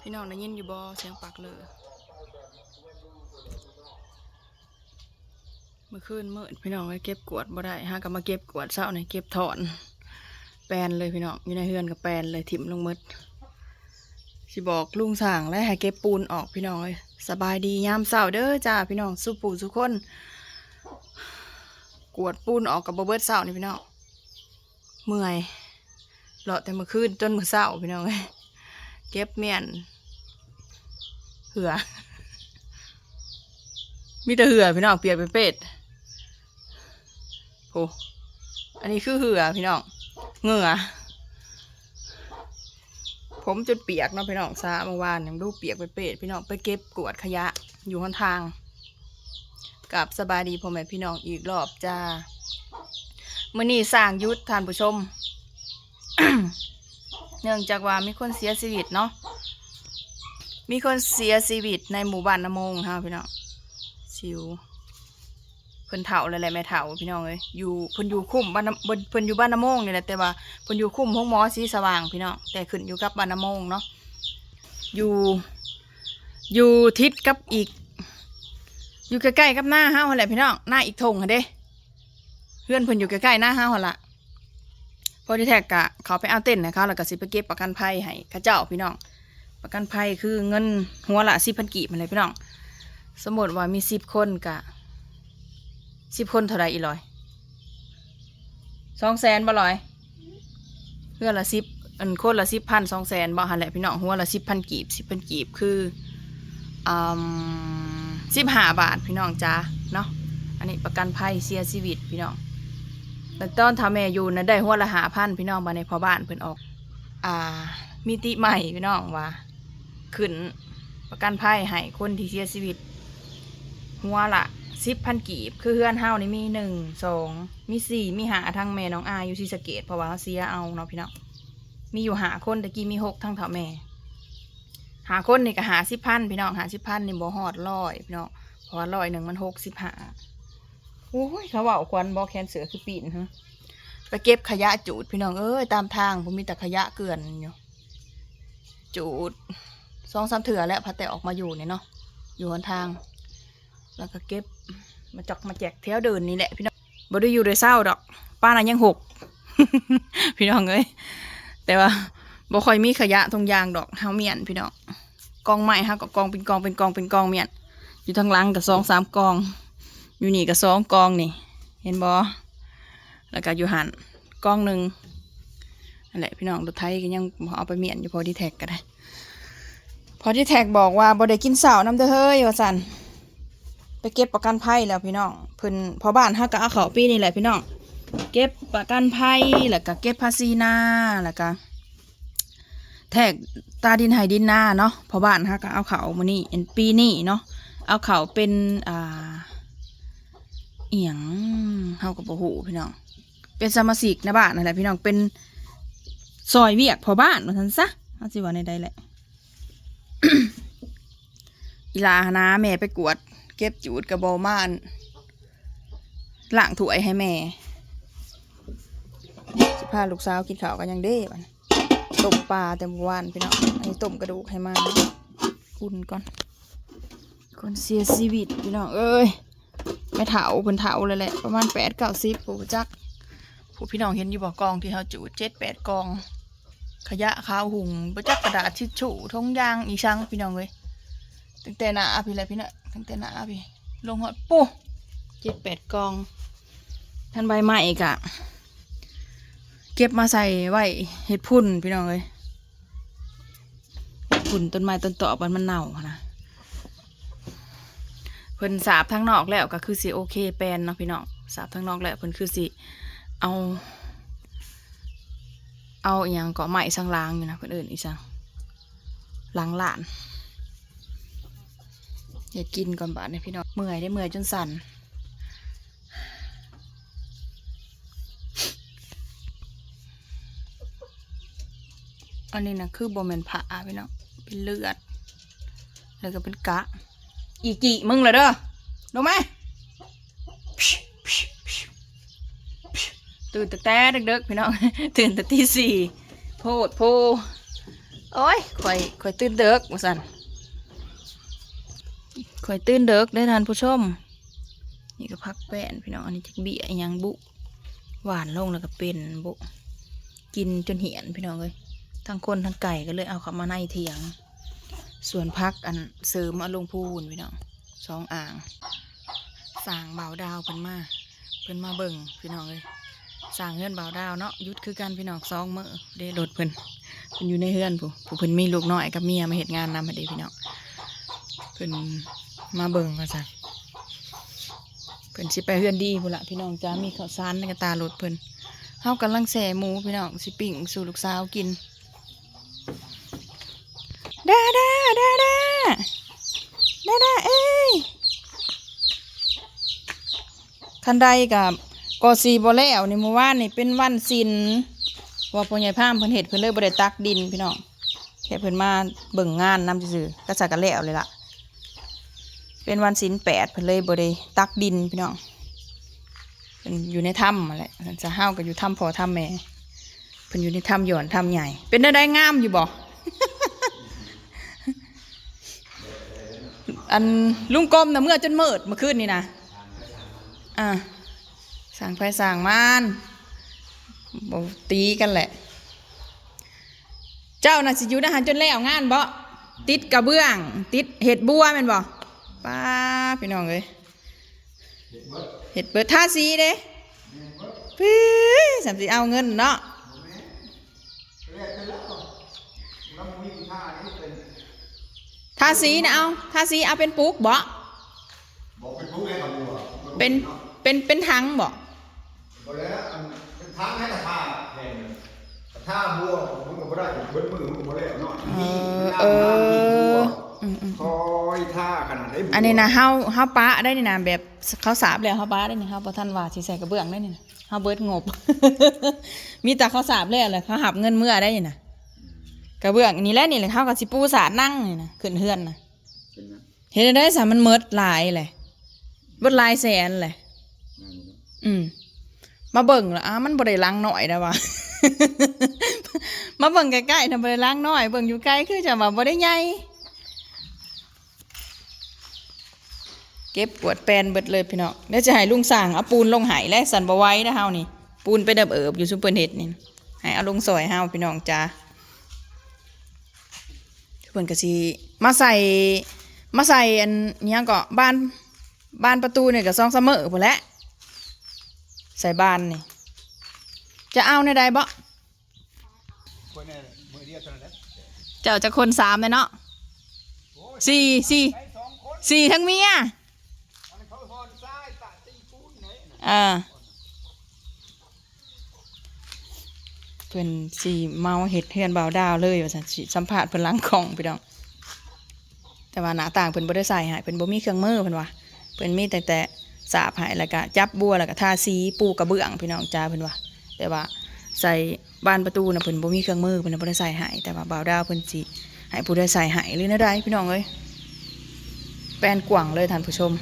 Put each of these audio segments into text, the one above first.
พี่น้องได้ยินอยู่บ่เสียงปากเลยเมื่อคืนเมืดพี่น้องไปเก็บกวดบ่ได้ฮะก็มาเก็บกวดเช้านี่เก็บถอน แปลนเลยพี่น้องอยู่ในเฮือนกับแปลนเลยถิ่มลงหมดสิบอกลุงสั่งและให้เก็บปูนออกพี่น้องเลยสบายดียามเช้าเด้อจ้าพี่น้องสู้ปู่สุคน กวดปูนออกกับบ่เบิดเช้านี่พี่น้องเมื่อยเลาะแต่เมื่อคืนจนเมื้อเช้าพี่น้องเอ้ย เก็บเมียนเหือ มีแต่เหือพี่น้องเปียกไปเป็ดโอ้อันนี้คือเหือพี่น้องเงื่อผมจนเปียกเนาะพี่น้องซาเมื่อวานยังดูเปียกไปเป็ดพี่น้องไปเก็บกวาดขยะอยู่หนทางกับสบายดีพ่อแม่พี่น้องอีกรอบจ้ามื่อนี้สร้างยุทธทานผู้ชม เนื่องจากว่ามีคนเสียชีวิตเนาะมีคนเสียชีวิตในหมู่บ้านน้ำมงฮะพี่น้องชิวเพิ่นเฒ่าอะไรแม่เฒ่าพี่น้องเอ้ยอยู่เพิ่นอยู่คุ้มบ้านเพิ่นเพิ่นอยู่บ้านน้ำมงนี่แหละแต่ว่าเพิ่นอยู่คุ้มห้องหมอสีสว่างพี่น้องแต่ขึ้นอยู่กับบ้านน้ำมงเนาะอยู่อยู่ทิศกับอีก อยู่ใกล้ๆกับหน้าห้าหันแหละพี่น้องหน้าอีกทงค่ะเด้เพื่อนเพิ่นอยู่ใกล้ๆหน้าห้าหันละ พอที่แท็กกะเขาไปเอาเต้นให้เขาแล้วก็สิไปเก็บประกันภัยให้ข้าเจ้าพี่น้อง ประกันภัยคือเงินหัวละสิบพันกีบมาเลยพี่น้อง สมมติว่ามีสิบคนกะสิบคนเท่าไรอีลอยสองแสนบ่ลอยเพื่อละสิบอันคนละสิบพันสองแสนบ่หันแหละพี่น้องหัวละสิบพันกีบสิบพันกีบคืออ่าสิบห้าบาทพี่น้องจ้าเนาะอันนี้ประกันภัยเสียชีวิตพี่น้อง แต่ตอนทำแม่อยู่นะได้หัวละหาพันพี่น้องมาในพอบ้านเพิ่นออก อ่า มิติใหม่พี่น้องว่าขึ้นประกันภัยให้คนที่เสียชีวิต หัวละสิบพันกีบ คือเฮือนเฮานี่มีหนึ่งสองมีสี่มีหาทั้งแม่น้องอาอยู่ที่สะเกตเพราะว่าเขาเสียเอาเนาะพี่น้องมีอยู่หาคนตะกี้มีหกทั้งเถ่าแม่ หาคนนี่ก็หาสิบพันพี่น้องหาสิบพันนี่บ่ฮอดร้อยพี่น้องเพราะว่าร้อยหนึ่งมันหกสิบหา โอ้ยเขาว่าควันบอแคนเสือคือปีนฮะไปเก็บขยะจูดพี่น้องเอ้ยตามทางผมมีแต่ขยะเกลื่อนอยู่จูดสองสามเถื่อแล้วพาแต่ออกมาอยู่เนี่ยเนาะอยู่หนทาง แล้วก็เก็บมาจอกมาแจกแถวเดินนี่แหละพี่น้องบ่ได้อยู่โดยเศร้าดอก ป้าน่ะยังหก พี่น้องเอ้ยแต่ว่าบ่ค่อยมีขยะตรงยางดอกเฮาเมียนพี่น้องกองไม้ฮะก็กองเป็นกองเป็นกองเป็นกองเมียนอยู่ทางหลังกับสองสามกอง อยู่นี่กับสองกองนี่ เห็นบ่แล้วก็อยู่หันกองหนึ่งนั่นแหละพี่น้องรถไทยก็ยังเอาไปเมียนอยู่พอดีแท็กก็ได้ พอที่แท็กบอกว่าบ่ได้กินเสาน้ำเด้อเฮ้ยว่าสันไปเก็บประกันภัยแล้วพี่น้องเพิ่นพอบ้านฮักก็เอาเขาปีนี่แหละพี่น้องเก็บประกันภัยแล้วก็เก็บภาษีหน้าแล้วก็แท็กตาดินไห้ดินหน้าเนาะพอบ้านฮักก็เอาเขามานี่เป็นปีนี้เนาะเอาเขาเป็นอ่า เอียงเฮากับบ่ฮู้พี่น้อง เป็นสมาชิกในบ้านนั่นแหละพี่น้อง เป็นซอยเวียกพอบ้านว่าซั่นซะเอาสิว่าในใดแหละอีลาหานะแม่ไปกวด เก็บจูดกระโบม่านล้างถ้วยให้แม่สิพาลูกสาวกินข้าวกันยังเด้บัดต้มปลาแต่เมื่อวานพี่น้องอันนี้ต้มกระดูกให้มาอุ่นก่อน คนเสียชีวิตพี่น้องเอ้ย ไม่เถาเพิ่นเถาเลยแหละประมาณแปดเก้าสิบผู้จักผู้พี่น้องเห็นอยู่บ่กองที่เขาจูดเจ็ดแปดกอง ขยะขาวหุงประจักกระดาษทิชชู่ทงยางอีช่างพี่น้องเลยตั้งแต่หน้าพี่เลยพี่น่ะตั้งแต่หน้าพี่ลงหอดปุ๊เจ็ดแปดกองท่านใบไม้อีกอะเก็บมาใส่ไว้เห็ดพุ่นพี่น้องเลยเห็ดพุ่นต้นไม้ต้นตอมันมันเน่านะ เพิ่นสาบทั้งนอกแล้วก็คือสิโอเคแปนเนาะพี่น้องสาบทั้งนอกแล้วเพิ่นคือสิเอา เอาอหย่างเกาะใหม่สังล้างอยู่นะเพื่อนอื่นอีสังล้างหลานอย่ากินก่อนบาดนี่ยพี่น้องเมื่อยได้เมื่อยจนสั่นอันนี้นะคือโบแมนผ่าพี่น้องเป็นเลือด แล้วก็เป็นกะ อีกี่มึงเลยเด้อลงไหมตื่นแต่แต่เด็กๆพี่น้อง ตื่นแต่ตีสี่โพดโพโอ้ยข่อยข่อยตื่นเด็กว่าสันข่อยตื่นเด็กได้ท่านผู้ชม นี่ก็พักแป้นพี่น้อง อันนี้จักเบี้ยยังบุ หวานลงแล้วก็เป็นบุ กินจนเหียนพี่น้องเลยทั้งคนทั้งไก่ก็เลยเอาเข้ามาในเถียง ส่วนพักอันเสริมอาลงพูนพี่น้องสองอ่างสร้างเบาดาวเพิ่นมาเพิ่นมาเบิ่งพี่น้องเลยสร้างเฮือนเบาดาวเนาะยุดคือกันพี่น้องสองเมื้อได้รถเพิ่นเพิ่นอยู่ในเฮือนผู้ผู้เพิ่นมีลูกน้อยกับเมียมาเฮ็ดงานนำให้เด้พี่น้องเพิ่นมาเบิ่งว่าซั่นเพิ่นสิไปเฮือนดีพุ่นละพี่น้องจ้ามีข้าวสารในกระตารถเพิ่นเฮากำลังแส่หมูพี่น้องสิปิ้งสู่ลูกสาวกิน ดาดาดาดาดาดาเอ้ยคันใดกับกอซีบ่แล้วในเมื่อวานนี่เป็นวันศิลว่าพ่อใหญ่พามเพิ่นเฮ็ดเพิ่นเลยบ่ได้ตักดินพี่น้องแค่เพิ่นมาเบิ่งงานนำซื่อก็สักกันแล้วเลยล่ะ เป็นวันศิลแปดเพิ่นเลยบ่ได้ตักดินพี่น้องเพิ่นอยู่ในถ้ำมาแหละเพิ่นจะห้าวก็อยู่ถ้ำพอถ้ำแม่เพิ่นอยู่ในถ้ำหย่อนถ้ำใหญ่ เป็นได้ได้งามอยู่บ่ อันลุงกลมนะเมื่อจนเมืดเมื่อคืนนี่นะอ่าสั่งไฟสั่งมานบตีกันแหละ เจ้าน่ะสิอยู่นะหันจนแล้วงานบ่ติดกระเบื้อง ติดเห็ดบัวแม่นบ่ป้าพี่น้องเอ้ยเห็ดเบิดท่าสีเด้พี่สามสิเอาเงินเนาะ ท่าสีนะเอาท่าสีเอาเป็นปุ๊กบ่บอกเป็นผู้เล่นกับบัวเป็นเป็นเป็นถังบ่บอกแล้วอันเป็นทางให้กระท่าแทนกระท่าบัวมึงก็บ่ได้เบิ้มือมึงก็บ่ได้เนาะเออเอออืมอืมคอยท่าขนาดไหนบัวอันนี้นะเฮาเฮาปะได้นี่นะแบบเขาสาบแล้วเฮาปะได้นี่เฮาบ่ทันว่าสิใส่กระเบื้องได้นี่นะเฮาเบิดงบ มีแต่เขาสาบแล้วเลยเขาหับเงินเมื่อได้นี่นะ กระเบื้องนี่แหละนี่แหละเฮาก็สิปูสาดนั่งนี่นะขึ้นเฮือนนะเป็นนะเฮ็ดได้สามันเมิดหลายเลยเบิดหลายแสนเลยนั่นนะอืม มาเบิ่งและอ้ามันบ่ได้ล้างน้อยนะวะ มาเบิ่งใกล้ๆนะบ่ได้ล้างน้อยเบิ่งอยู่ไกลคือจะว่าบ่ได้ใหญ่เก็บกวาดแปลนเบิดเลยพี่น้องเดี๋ยวจะให้ลุงสั่งเอาปูนลงไหายและสันบ่ไหว้นะเฮานี่ ปูนไปเดับเอิบอยู่ซุปเปอร์เน็ตนี่ให้เอาลงซอยเฮาพี่น้องจ้า เพิ่นก็สิมาใส่มาใส่อันเนี้ยก็บ้านบ้านประตูเนี่ยก็ซองเสมอพุ่นแหละใส่บานนี่จะเอาในใดบ่เอาจ้าจะคนสามเลยเนาะสี่สี่สี่ทั้งเมียอันนั้นเขาหออ เพิ่นสีเมาเห็ดเฮือนเบาดาวเลยว่าซั่นสิสัมภาษณ์เพิ่นล้างของพี่น้อง แต่ว่าหน้าต่างเพิ่นบ่ได้ใส่ให้เพิ่นบ่มีเครื่องมือเพิ่นว่าเพิ่นมีแต่แต่สาบให้แล้วก็จับบัวแล้วก็ทาสีปูกระเบื้องพี่น้องจ้าเพิ่นว่า แต่ว่าใส่บานประตูน่ะเพิ่นบ่มีเครื่องมือเพิ่นน่ะบ่ได้ใส่ให้แต่ว่าเบาดาวเพิ่นสิให้ผู้ได้ใส่ให้หรือแนวใดพี่น้องเอ้ยแปลนกว้างเลยท่านผู้ชม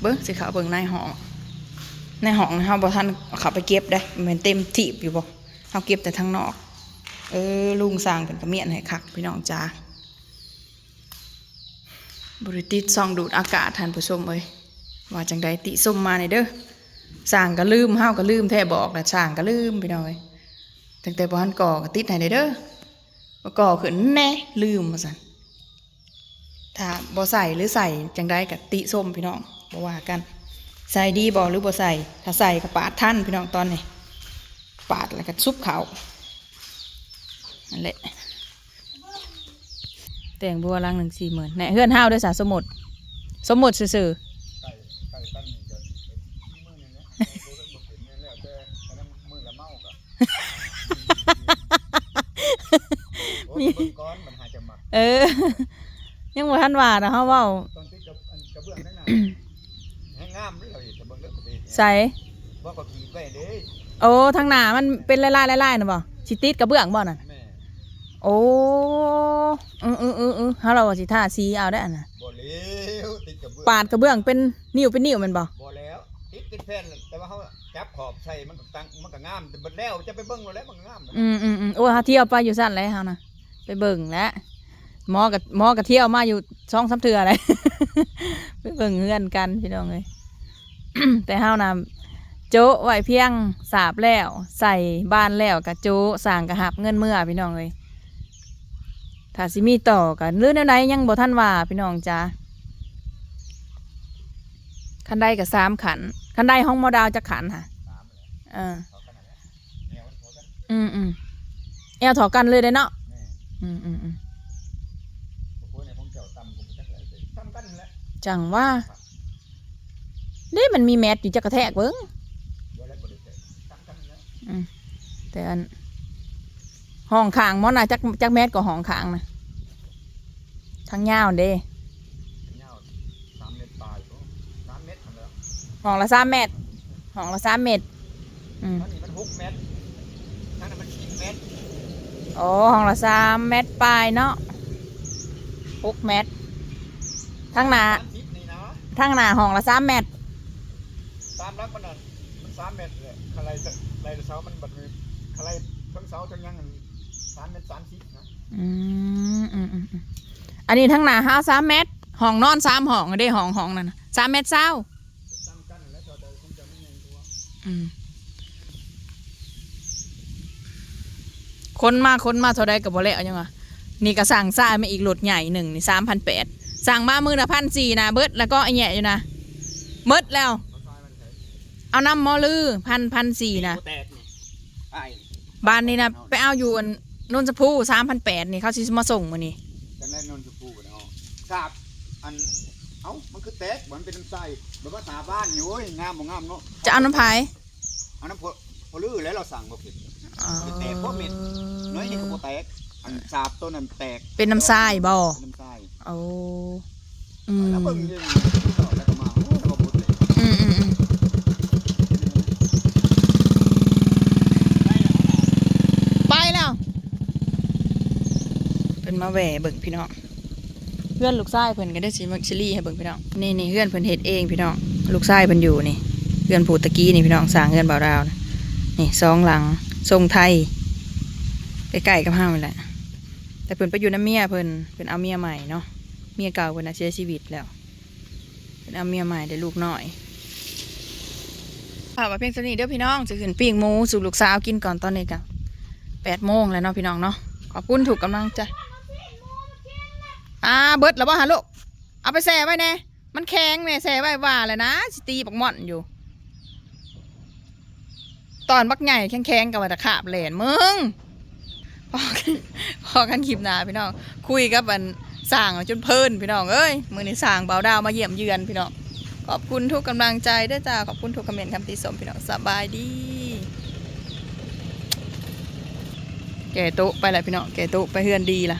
เบิ่งสิเขาเบิ่งในห้องในห้องเฮาบ่ทันเอาเข้าไปเก็บได้มันเต็มทีบอยู่บ่ เฮาเก็บแต่ทางนอก เออลุงสร้างเพิ่นก็เมียนให้คักพี่น้องจ้าบริติดซองดูดอากาศท่านผู้ชมเอ้ยว่าจังใดติส้มมาในเด้อสร้างก็ลืมเฮาวก็ลืมแท้บอกนะสร้างก็ลืมพี่น้องเอ้ยตั้งแต่บ่ทันก่อก็ติดให้ได้เด้อบ่ก่อขึ้นแน่ลืมว่าซั่นถ้าบ่ใส่หรือใส่จังใดก็ติส้มพี่น้องบ่ว่ากัน ใส่ดีบ่หรือบ่ใส่ถ้าใส่ก็ปาดท่านพี่น้องตอนนี้ ปาดแล้วก็ซุปเขานั่นแหละแต่งบัวลังหนึ่งสี่หมื่นแหน่เฮือนห้าวด้วยสาสมุดสมุดซื่อไก่ไก่ตั้งนี่ก็เป็นมือนี่แหละบ่เป็นนี่แล้วแต่อันนั้นมือละเมาก็โอ้ยเบิ่งก้อนมันหาจะหมักๆเออ ยังบ่ทันว่านะเฮาเว้าตอนที่กับอันกระเบื้องนั่นน่ะให้งามเลยเราเห็นกระเบื้องเลิกกระเบื้องใส่ว่าก็ขีดไว้เด้ โอ้ทางหน้ามันเป็นลายๆลายๆนะบ่สิติดกระเบื้องบ่นั่นแม่โอ้เออเออเออเออเฮาเราว่าสิทาสีเอาได้อันน่ะบ่เลี้ยวติดกระเบื้องปาดกระเบื้องเป็นนิ้วเป็นนิ้วแมันบ่บ่แล้ว ติดติดแผ่นแต่ว่าเขาจับขอบใส่มันก็ตั้งมันก็งามแต่บ่แล้วจะไปเบิ่งแล้วแล้วมันก็งามนะอืมอืมอืมโอ้เฮาเที่ยวไปอยู่ซั่นแหล้วเฮานะไปเบิ่งแล้วหมอกับหมอกับเที่ยวมาอยู่ช่องสามเถื่ออะไรไปเบิ่งเฮือนกันพี่น้องเลยแต่เฮานำ โจะไว้เพียงสาบแล้ว ใส่บ้านแล้วกับโจะสั่งกระหับเงินเมื่อพี่น้องเลยถ้าสิมีต่อกันหรือแนวไหนยังบ่ท่านว่าพี่น้องจ้าคันใดกับสามขัน คันใดห้องหมอดาวจะขันค่ะเออแนวมันพอกันอืมอืมแอลถอกันเลยได้เนาะอืมอืมอืมจังว่านี่มันมีแมทอยู่จะกระแทกเบิ้ง แหละแต่อันห้องขางมอน่ะจักจักแมทก็ห้องขางนะทางยาวเด้ยาวสามเมตรปลายโอ้สามเมตรทำแล้วห้องละสามเมตรห้องละสามเมตรอืมอันนี้มันหกเมตรนั่นน่ะมันสิบเมตรโอ้ห้องละสามเมตรปลายเนาะหกเมตรทั้งหน้าสามสิบนี่นะทั้งหน้าห้องละสามเมตรตามรักมันนั่นมันสามเมตรเลยอะไร อะไรเสามันบัดนี้อะไรทั้งเสาทั้งยังสามเมตรสามสิบนะอืมอืมอืมอืมอันนี้ทั้งหน้าห้าสามเมตรห้องนอนสามห้องได้ห้องห้องนั่นน่ะสามเมตรเศร้าตามกันแล้วเท่าใดคงจะไม่เงินตัวอืมคนมาคนมาเท่าใดกับบ่แล้วยังวะนี่ก็สั่งซ่ามาอีกรถใหญ่หนึ่งนี่สามพันแปดสั่งมามือละพันสี่นะเบิดแล้วก็ไอแหย่อยู่นะเบิดแล้ว เอาน้ำมอลือพันพันสี่นะแตกนี่ไอ้บ้านนี่นะไปเอาอยู่อันนนทพูสามพันแปดนี่เขาสิมาส่งมานี่จังได้นนจะพูดเอาทราบอันเอ้ามันคือแตกเหมือนเป็นน้ำใสแบบว่าสาบ้านอยู่โอ้ยงามบ่งามเนาะจะเอาน้ำพายเอาน้ำพอพอลื้อแล้วเราสั่งบ่ผิดจะแตกเพราะเหม็นน้อยนี่ก็บ่แตกอันสาบต้นนั้นแตกเป็นน้ำทรายบ่เป็นน้ำใสโอ้อืมแล้วเบิ่งเรื่องแล้วก็มาโอ้แล้วก็บ่แตก อืมอืมอืมไปแล้วเป็น มาแหว่เบิ่งพี่น้องเพื่อนลูกชายเพิ่นก็ได้สิมักชิลี่ให้เบิ่งพี่น้องนี่นี่เพื่อนเพิ่นเฮ็ดเองพี่น้องลูกชายเพิ่นอยู่นี่เพื่อนผูตะกี้นี่พี่น้องสร้างเพื่อนบ่าวดาวนะนี่สองหลังทรงไทยใกล้ๆกับห้างนี่แหละแต่เพิ่นไปอยู่น้ำเมียเพิ่นเพิ่นเอาเมียใหม่เนาะเมียเก่าเพิ่นน่ะเสียชีวิตแล้วเพิ่นเอาเมียใหม่ได้ลูกน้อยฝากไว้เพียงเท่านี้เด้อพี่น้องจะขึ้นปิ้งหมูสู่ลูกสาวกินก่อนตอนนี้กันแปดโมงแล้วเนาะพี่น้องเนาะขอบคุณถูกกำลังใจ อ่าเบิดแล้วบ่ฮะลูกเอาไปแช่ไว้แน่มันแข็งแน่แช่ไว้ว่าแล้วนะสิตีปักหม่อนอยู่ ตอนบักใหญ่แข็งๆกับว่าตะขาบแหลนมึงพอกันพอกันคลิปหน้าพี่น้องคุยกับอันสร้างจนเพลินพี่น้องเอ้ยมือนี้สร้างเบาดาวมาเยี่ยมเยือนพี่น้องขอบคุณทุกกำลังใจด้วยจ้าขอบคุณทุกคอมเมนต์คำติชมพี่น้องสบายดีแก่โต๊ะไปแล้วพี่น้องแก่โต๊ะไปเฮือนดีล่ะ